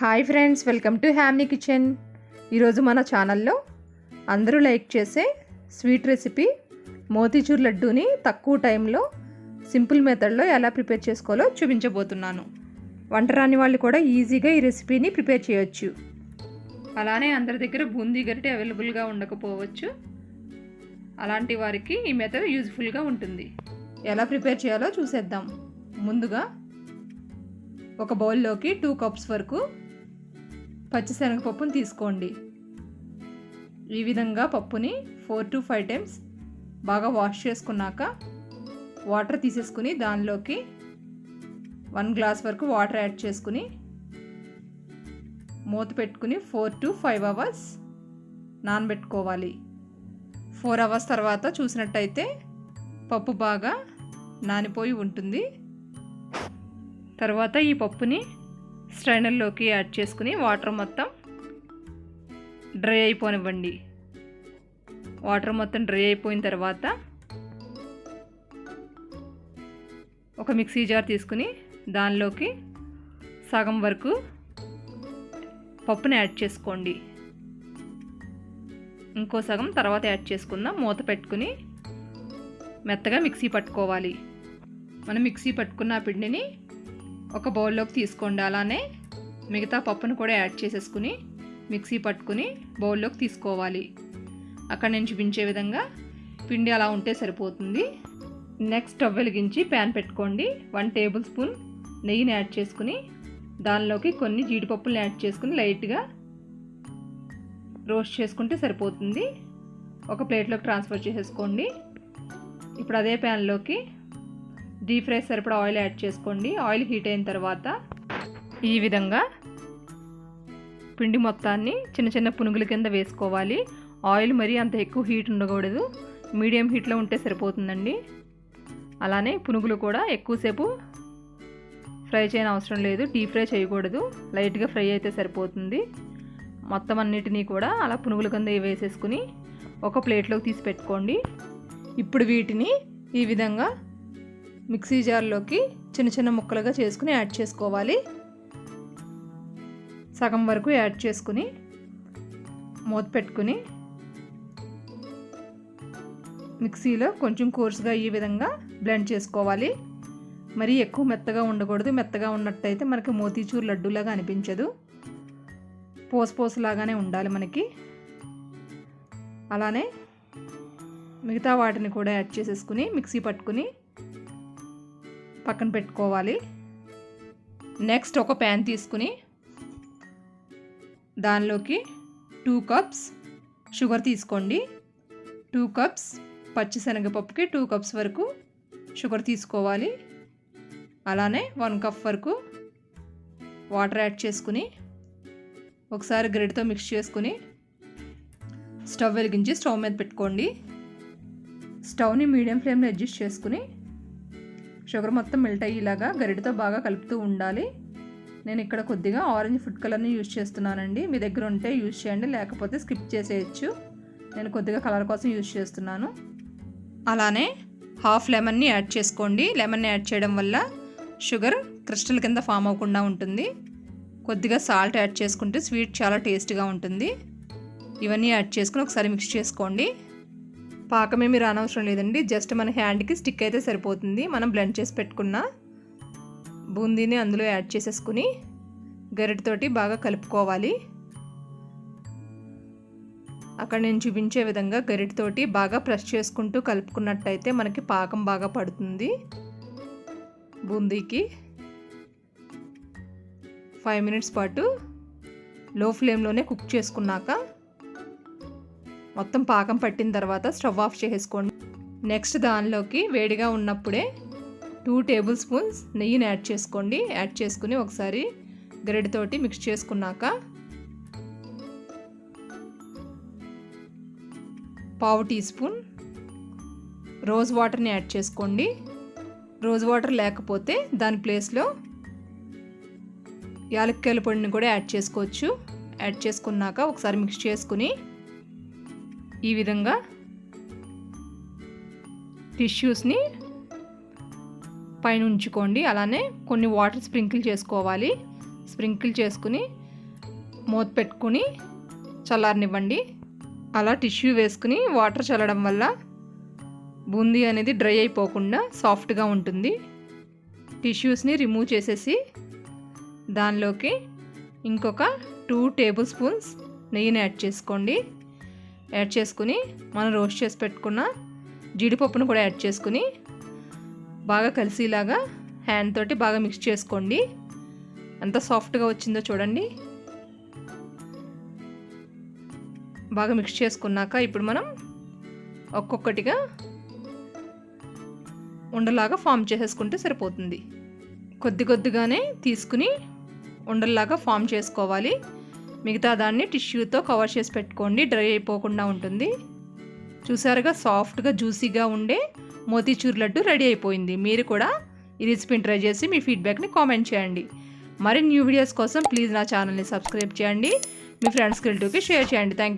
Hi friends welcome to హ్యామ్నీ kitchen. ఈరోజు మన ఛానల్లో అందరూ లైక్ చేసే స్వీట్ రెసిపీ మోతీచూర్ లడ్డూని తక్కువ టైంలో సింపుల్ మెథడ్లో ఎలా ప్రిపేర్ చేసుకోవాలో చూపించబోతున్నాను. వంట రాని వాళ్ళు కూడా ఈజీగా ఈ రెసిపీని ప్రిపేర్ చేయొచ్చు. అలానే అందరి దగ్గర బూందీ గరిటె అవైలబుల్గా ఉండకపోవచ్చు. అలాంటి వారికి ఈ మెథడ్ యూజ్ఫుల్గా ఉంటుంది. ఎలా ప్రిపేర్ చేయాలో చూసేద్దాం. ముందుగా ఒక బౌల్లోకి టూ కప్స్ వరకు పచ్చిశనగపప్పును తీసుకోండి. ఈ విధంగా పప్పుని ఫోర్ టు ఫైవ్ టైమ్స్ బాగా వాష్ చేసుకున్నాక వాటర్ తీసేసుకుని దానిలోకి వన్ గ్లాస్ వరకు వాటర్ యాడ్ చేసుకుని మూత పెట్టుకుని ఫోర్ టు ఫైవ్ అవర్స్ నానబెట్టుకోవాలి. ఫోర్ అవర్స్ తర్వాత చూసినట్టయితే పప్పు బాగా నానిపోయి ఉంటుంది. తర్వాత ఈ పప్పుని స్ట్రైనర్లోకి యాడ్ చేసుకుని వాటర్ మొత్తం డ్రై అయిపోనివ్వండి. వాటర్ మొత్తం డ్రై అయిపోయిన తర్వాత ఒక మిక్సీ జార్ తీసుకుని దానిలోకి సగం వరకు పప్పుని యాడ్ చేసుకోండి. ఇంకో సగం తర్వాత యాడ్ చేసుకుందాం మూత పెట్టుకుని మెత్తగా మిక్సీ పట్టుకోవాలి. మనం మిక్సీ పట్టుకున్న పిండిని ఒక బౌల్లోకి తీసుకోండి. అలానే మిగతా పప్పును కూడా యాడ్ చేసేసుకుని మిక్సీ పట్టుకుని బౌల్లోకి తీసుకోవాలి. అక్కడ నేను చూపించే విధంగా పిండి అలా ఉంటే సరిపోతుంది. నెక్స్ట్ స్టవ్ వెలిగించి ప్యాన్ పెట్టుకోండి. వన్ టేబుల్ స్పూన్ నెయ్యిని యాడ్ చేసుకుని దానిలోకి కొన్ని జీడిపప్పులను యాడ్ చేసుకుని లైట్గా రోస్ట్ చేసుకుంటే సరిపోతుంది. ఒక ప్లేట్లోకి ట్రాన్స్ఫర్ చేసేసుకోండి. ఇప్పుడు అదే ప్యాన్లోకి డీప్ ఫ్రై సరిపడా ఆయిల్ యాడ్ చేసుకోండి. ఆయిల్ హీట్ అయిన తర్వాత ఈ విధంగా పిండి మొత్తాన్ని చిన్న చిన్న పునుగుల కింద వేసుకోవాలి. ఆయిల్ మరీ అంత ఎక్కువ హీట్ ఉండకూడదు. మీడియం హీట్లో ఉంటే సరిపోతుందండి. అలానే పునుగులు కూడా ఎక్కువసేపు ఫ్రై చేయని అవసరం లేదు. డీప్ ఫ్రై చేయకూడదు. లైట్గా ఫ్రై అయితే సరిపోతుంది. మొత్తం అన్నిటినీ కూడా అలా పునుగుల కింద వేసేసుకుని ఒక ప్లేట్లోకి తీసి పెట్టుకోండి. ఇప్పుడు వీటిని ఈ విధంగా మిక్సీ జార్లోకి చిన్న చిన్న ముక్కలుగా చేసుకుని యాడ్ చేసుకోవాలి. సగం వరకు యాడ్ చేసుకుని మూత పెట్టుకుని మిక్సీలో కొంచెం కోర్సుగా ఈ విధంగా బ్లెండ్ చేసుకోవాలి. మరీ ఎక్కువ మెత్తగా ఉండకూడదు. మెత్తగా ఉన్నట్టయితే మనకి మోతీచూర్ లడ్డూలాగా అనిపించదు. పోసు పోసులాగానే ఉండాలి మనకి. అలానే మిగతా వాటిని కూడా యాడ్ చేసేసుకుని మిక్సీ పట్టుకుని పక్కన పెట్టుకోవాలి. నెక్స్ట్ ఒక ప్యాన్ తీసుకుని దానిలోకి టూ కప్స్ షుగర్ తీసుకోండి. టూ కప్స్ పచ్చిశనగపప్పుకి టూ కప్స్ వరకు షుగర్ తీసుకోవాలి. అలానే వన్ కప్ వరకు వాటర్ యాడ్ చేసుకుని ఒకసారి గ్రెడ్తో మిక్స్ చేసుకుని స్టవ్ వెలిగించి స్టవ్ మీద పెట్టుకోండి. స్టవ్ని మీడియం ఫ్లేమ్లో అడ్జస్ట్ చేసుకుని షుగర్ మొత్తం మెల్ట్ అయ్యేలాగా గరిటతో బాగా కలుపుతూ ఉండాలి. నేను ఇక్కడ కొద్దిగా ఆరెంజ్ ఫుడ్ కలర్ని యూజ్ చేస్తున్నానండి. మీ దగ్గర ఉంటే యూజ్ చేయండి లేకపోతే స్కిప్ చేసేయచ్చు. నేను కొద్దిగా కలర్ కోసం యూజ్ చేస్తున్నాను. అలానే హాఫ్ లెమన్ని యాడ్ చేసుకోండి. లెమన్ని యాడ్ చేయడం వల్ల షుగర్ క్రిస్టల్ కింద ఫామ్ అవ్వకుండా ఉంటుంది. కొద్దిగా సాల్ట్ యాడ్ చేసుకుంటే స్వీట్ చాలా టేస్ట్గా ఉంటుంది. ఇవన్నీ యాడ్ చేసుకుని ఒకసారి మిక్స్ చేసుకోండి. పాకమే మీరు అనవసరం లేదండి. జస్ట్ మన హ్యాండ్కి స్టిక్ అయితే సరిపోతుంది. మనం బ్లెండ్ చేసి పెట్టుకున్న బూందీని అందులో యాడ్ చేసేసుకుని గరిటతోటి బాగా కలుపుకోవాలి. అక్కడ నేను చూపించే విధంగా గరిటతోటి బాగా ప్రెస్ చేసుకుంటూ కలుపుకున్నట్టయితే మనకి పాకం బాగా పడుతుంది. బూందీకి ఫైవ్ మినిట్స్ పాటు లో ఫ్లేమ్లోనే కుక్ చేసుకున్నాక మొత్తం పాకం పట్టిన తర్వాత స్టవ్ ఆఫ్ చేసుకోండి. నెక్స్ట్ దానిలోకి వేడిగా ఉన్నప్పుడే టూ టేబుల్ స్పూన్స్ నెయ్యిని యాడ్ చేసుకోండి. యాడ్ చేసుకుని ఒకసారి గ్రెడ్తోటి మిక్స్ చేసుకున్నాక పావు టీ స్పూన్ రోజ్ వాటర్ని యాడ్ చేసుకోండి. రోజ్ వాటర్ లేకపోతే దాని ప్లేస్లో యాలక్కాయల పొడిని కూడా యాడ్ చేసుకోవచ్చు. యాడ్ చేసుకున్నాక ఒకసారి మిక్స్ చేసుకుని ఈ విధంగా టిష్యూస్ని పైన ఉంచుకోండి. అలానే కొన్ని వాటర్ స్ప్రింకిల్ చేసుకోవాలి. స్ప్రింకిల్ చేసుకుని మూత పెట్టుకుని చల్లారనివ్వండి. అలా టిష్యూ వేసుకుని వాటర్ చల్లడం వల్ల బూందీ అనేది డ్రై అయిపోకుండా సాఫ్ట్గా ఉంటుంది. టిష్యూస్ని రిమూవ్ చేసేసి దానిలోకి ఇంకొక టూ టేబుల్ స్పూన్స్ నెయ్యిని యాడ్ చేసుకోండి. యాడ్ చేసుకుని మనం రోస్ట్ చేసి పెట్టుకున్న జీడిపప్పును కూడా యాడ్ చేసుకుని బాగా కలిసేలాగా హ్యాండ్ తోటి బాగా మిక్స్ చేసుకోండి. ఎంత సాఫ్ట్గా వచ్చిందో చూడండి. బాగా మిక్స్ చేసుకున్నాక ఇప్పుడు మనం ఒక్కొక్కటిగా ఉండలాగా ఫామ్ చేసేసుకుంటే సరిపోతుంది. కొద్ది కొద్దిగానే తీసుకుని ఉండల్లాగా ఫామ్ చేసుకోవాలి. మిగతా దాన్ని టిష్యూతో కవర్ చేసి పెట్టుకోండి. డ్రై అయిపోకుండా ఉంటుంది. చూసారుగా సాఫ్ట్గా జ్యూసీగా ఉండే మోతీచూర్ లడ్డు రెడీ అయిపోయింది. మీరు కూడా ఈ రెసిపీని ట్రై చేసి మీ ఫీడ్బ్యాక్ని కామెంట్ చేయండి. మరిన్ని న్యూ వీడియోస్ కోసం ప్లీజ్ నా ఛానల్ని సబ్స్క్రైబ్ చేయండి. మీ ఫ్రెండ్స్ రిలేటివ్కి షేర్ చేయండి. Thank you